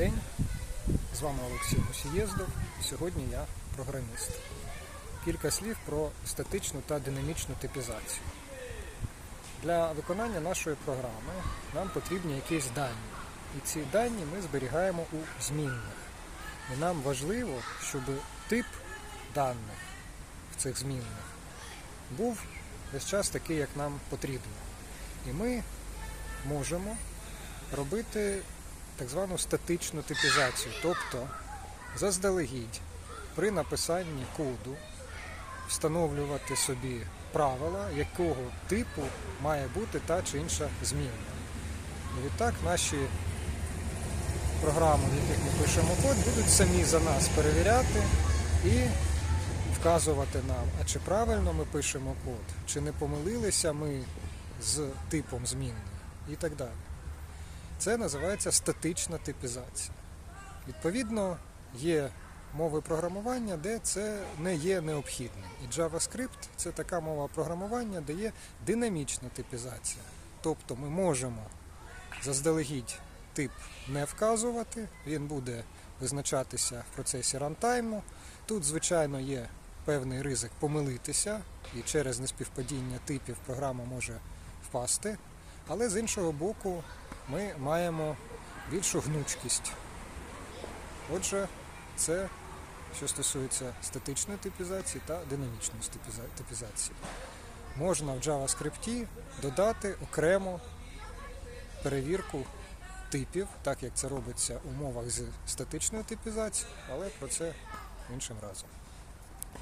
день. З вами Олексій Мусієздов. Сьогодні я програміст. Кілька слів про статичну та динамічну типізацію. Для виконання нашої програми нам потрібні якісь дані. І ці дані ми зберігаємо у змінних. І нам важливо, щоб тип даних в цих змінних був весь час такий, як нам потрібно. І ми можемо робити так звану статичну типізацію, тобто заздалегідь при написанні коду встановлювати собі правила, якого типу має бути та чи інша змінна. І відтак наші програми, в яких ми пишемо код, будуть самі за нас перевіряти і вказувати нам, а чи правильно ми пишемо код, чи не помилилися ми з типом змінної і так далі. Це називається статична типізація. Відповідно, є мови програмування, де це не є необхідним. І JavaScript це така мова програмування, де є динамічна типізація. Тобто ми можемо заздалегідь тип не вказувати, він буде визначатися в процесі рантайму. Тут, звичайно, є певний ризик помилитися, і через неспівпадіння типів програма може впасти. Але з іншого боку, ми маємо більшу гнучкість. Отже, це що стосується статичної типізації та динамічної типізації. Можна в JavaScript додати окремо перевірку типів, так як це робиться у мовах з статичною типізацією, але про це іншим разом.